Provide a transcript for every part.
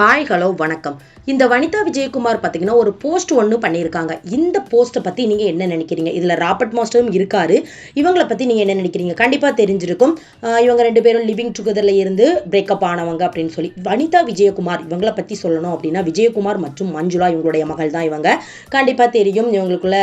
Hi hello வணக்கம். இந்த வனிதா விஜயகுமார் பார்த்தீங்கன்னா ஒரு போஸ்ட் ஒன்று பண்ணியிருக்காங்க. இந்த போஸ்ட்டை பற்றி நீங்கள் என்ன நினைக்கிறீங்க? இதில் ராபர்ட் மாஸ்டரும் இருக்காரு. இவங்களை பற்றி நீங்கள் என்ன நினைக்கிறீங்க? கண்டிப்பாக தெரிஞ்சிருக்கும். இவங்க ரெண்டு பேரும் லிவிங் டுகெதரில் இருந்து பிரேக்கப் ஆனவங்க அப்படின்னு சொல்லி. வனிதா விஜயகுமார் இவங்களை பற்றி சொல்லணும் அப்படின்னா விஜயகுமார் மற்றும் மஞ்சுளா இவங்களுடைய மகள் தான் இவங்க. கண்டிப்பாக தெரியும். இவங்களுக்குள்ள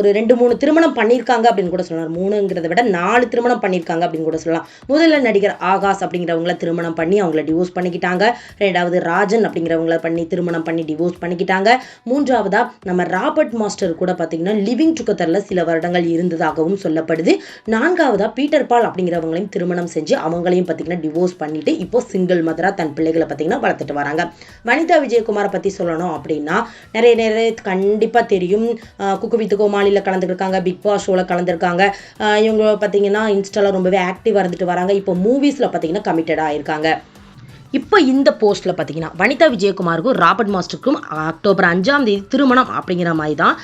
ஒரு ரெண்டு மூணு திருமணம் பண்ணியிருக்காங்க அப்படின்னு கூட சொல்லலாம். மூணுங்கிறத விட நாலு திருமணம் பண்ணியிருக்காங்க அப்படின்னு கூட சொல்லலாம். முதல்ல நடிகர் ஆகாஷ் அப்படிங்கிறவங்கள திருமணம் பண்ணி அவங்கள டிவோர்ஸ் பண்ணிக்கிட்டாங்க. ரெண்டாவது ராஜன் அப்படிங்கிறவங்கள பண்ணி திருமணம் பண்ணி டிவோர்ஸ் பண்ணிக்கிட்டாங்க. மூன்றாவதா நம்ம ராபர்ட் மாஸ்டர் கூட பார்த்தீங்கன்னா லிவிங் டுகெதரில் சில வருடங்கள் இருந்ததாகவும் சொல்லப்படுது. நான்காவதா பீட்டர் பால் அப்படிங்கிறவங்களையும் திருமணம் செஞ்சு அவங்களையும் பார்த்தீங்கன்னா டிவோர்ஸ் பண்ணிட்டு இப்போ சிங்கிள் மதராக தன் பிள்ளைகளை பார்த்தீங்கன்னா வளர்த்துட்டு வராங்க. வனிதா விஜயகுமாரை பற்றி சொல்லணும் அப்படின்னா நிறைய நிறைய கண்டிப்பாக தெரியும். குக்கு வித்து கோமாளியில் கலந்துருக்காங்க பிக் பாஸ் ஷோவில் கலந்துருக்காங்க. இவங்க பார்த்தீங்கன்னா இன்ஸ்டாவில் ரொம்பவே ஆக்டிவாக இருந்துட்டு வராங்க. இப்போ மூவிஸில் பார்த்தீங்கன்னா கமிட்டடாக ஆயிருக்காங்க. இப்போ இந்த போஸ்ட்டில் பார்த்தீங்கன்னா வனிதா விஜயகுமாருக்கும் ராபர்ட் மாஸ்டருக்கும் அக்டோபர் அஞ்சாம் தேதி திருமணம் அப்படிங்கிற மாதிரி தான்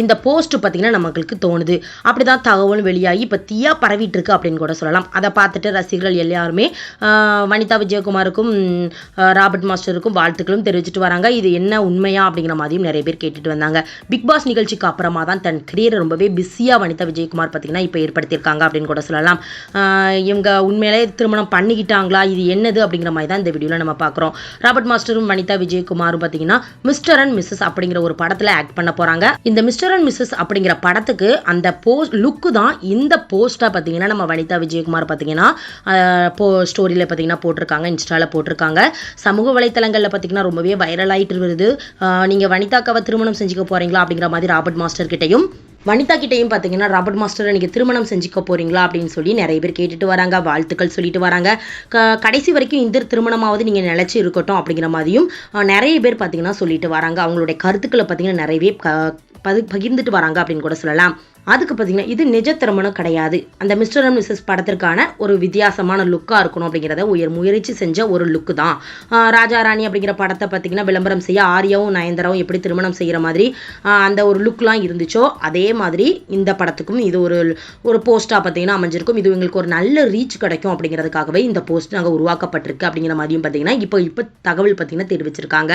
இந்த போஸ்ட் பார்த்தீங்கன்னா நமக்கு தோணுது. அப்படி தான் தகவலும் வெளியாகி இப்போ தீயாக பரவிட்டு இருக்கு அப்படின்னு கூட சொல்லலாம். அதை பார்த்துட்டு ரசிகர்கள் எல்லாருமே வனிதா விஜயகுமாருக்கும் ராபர்ட் மாஸ்டருக்கும் வாழ்த்துக்களும் தெரிவிச்சிட்டு வராங்க. இது என்ன உண்மையா அப்படிங்கிற மாதிரியும் நிறைய பேர் கேட்டுட்டு வந்தாங்க. பிக் பாஸ் நிகழ்ச்சிக்கு அப்புறமா தான் தன் கரியரை ரொம்பவே பிஸியாக வனிதா விஜயகுமார் பார்த்தீங்கன்னா இப்போ ஏற்படுத்தியிருக்காங்க அப்படின்னு கூட சொல்லலாம். இவங்க உண்மையிலே திருமணம் பண்ணிக்கிட்டாங்களா? இது என்னது அப்படிங்கிற மாதிரி தான் இந்த வீடியோவில் நம்ம பார்க்குறோம் ராபர்ட் மாஸ்டரும் வனிதா விஜயகுமாரும் பார்த்தீங்கன்னா மிஸ்டர் அண்ட் மிஸ்ஸஸ் அப்படிங்கிற ஒரு படத்தில் ஆக்ட் பண்ண போகிறாங்க இந்த மிஸ்டர் அண்ட் மிஸ்ஸஸ் அப்படிங்கிற படத்துக்கு அந்த போஸ்ட் லுக்கு தான் இந்த போஸ்ட்டாக பார்த்தீங்கன்னா நம்ம வனிதா விஜயகுமார் பார்த்தீங்கன்னா போ ஸ்டோரியில் பார்த்தீங்கன்னா போட்டிருக்காங்க இன்ஸ்டாவில் போட்டிருக்காங்க. சமூக வலைத்தளங்களில் பார்த்தீங்கன்னா ரொம்பவே வைரல் ஆயிட்டு வருது. நீங்கள் வனிதாக்காவை திருமணம் செஞ்சுக்க போகிறீங்களா அப்படிங்கிற மாதிரி ராபர்ட் மாஸ்டர் கிட்டையும் வனிதா கிட்டையும் பார்த்தீங்கன்னா ராபர்ட் மாஸ்டரை நீங்கள் திருமணம் செஞ்சுக்க போறீங்களா? அப்படின்னு சொல்லி நிறைய பேர் கேட்டுட்டு வராங்க வாழ்த்துக்கள் சொல்லிட்டு வராங்க. க கடைசி வரைக்கும் இந்த திருமணமாவது நீங்கள் நிலச்சி இருக்கட்டும் அப்படிங்கிற மாதிரியும் நிறைய பேர் பார்த்தீங்கன்னா சொல்லிட்டு வராங்க. அவங்களுடைய கருத்துக்களை பார்த்தீங்கன்னா நிறையவே க பது பகிர்ந்துட்டு வராங்க அப்படின்னு கூட சொல்லலாம். அதுக்கு பார்த்தீங்கன்னா இது நிஜ திருமணம் கிடையாது. அந்த மிஸ்டர் அண்ட் மிஸ்ஸஸ் படத்திற்கான ஒரு வித்தியாசமான லுக்காக இருக்கணும் அப்படிங்கிறத உயர் முயற்சி செஞ்ச ஒரு லுக்கு தான். ராஜா ராணி அப்படிங்கிற படத்தை பார்த்தீங்கன்னா விளம்பரம் செய்ய ஆரியாவும் நயன்தராவும் எப்படி திருமணம் செய்கிற மாதிரி அந்த ஒரு லுக்லாம் இருந்துச்சோ அதே மாதிரி இந்த படத்துக்கும் இது ஒரு ஒரு போஸ்ட்டாக பார்த்தீங்கன்னா அமைஞ்சிருக்கும். இது எங்களுக்கு ஒரு நல்ல ரீச் கிடைக்கும் அப்படிங்கிறதுக்காகவே இந்த போஸ்ட் நாங்கள் உருவாக்கப்பட்டிருக்கு அப்படிங்கிற மாதிரியும் பார்த்தீங்கன்னா இப்போ இப்போ தகவல் பார்த்தீங்கன்னா தெரிவிச்சிருக்காங்க.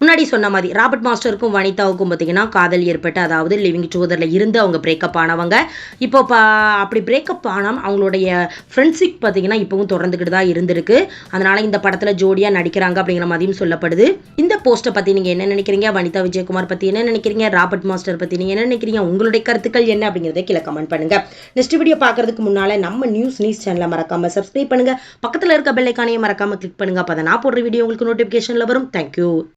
முன்னாடி சொன்ன மாதிரி ராபர்ட் மாஸ்டருக்கும் வனிதாவுக்கும் பார்த்தீங்கன்னா காதல் ஏற்பட்டு அதாவது லிவிங் டுகெதரில் இருந்து அவங்க பிரேக்கப் ஆனவங்க. இப்போ பா அப்படி பிரேக்கப் ஆனால் அவங்களுடைய ஃப்ரெண்ட்ஷிப் பார்த்தீங்கன்னா இப்போவும் தொடர்ந்துக்கிட்டு தான் இருந்திருக்கு. அதனால இந்த படத்தில் ஜோடியாக நடிக்கிறாங்க அப்படிங்கிற மாதிரியும் சொல்லப்படுது. இந்த போஸ்ட்டை பற்றி நீங்கள் என்ன நினைக்கிறீங்க? வனிதா விஜயகுமார் பற்றி என்ன நினைக்கிறீங்க? ராபர்ட் மாஸ்டர் பற்றி நீங்கள் என்ன நினைக்கிறீங்க? உங்களுடைய கருத்துக்கள் என்ன அப்படிங்கிறத கீழே கமெண்ட் பண்ணுங்க. நெக்ஸ்ட் வீடியோ பார்க்குறதுக்கு முன்னால் நம்ம நியூஸ் நியூஸ் சேனலை மறக்காம சப்ஸ்கிரைப் பண்ணுங்கள் பக்கத்தில் இருக்க பெல்லைக்கானையும் மறக்காமல் கிளிக் பண்ணுங்கள் அப்போ நான் போடுற வீடியோ உங்களுக்கு நோட்டிஃபிகேஷனில் வரும். தேங்க்யூ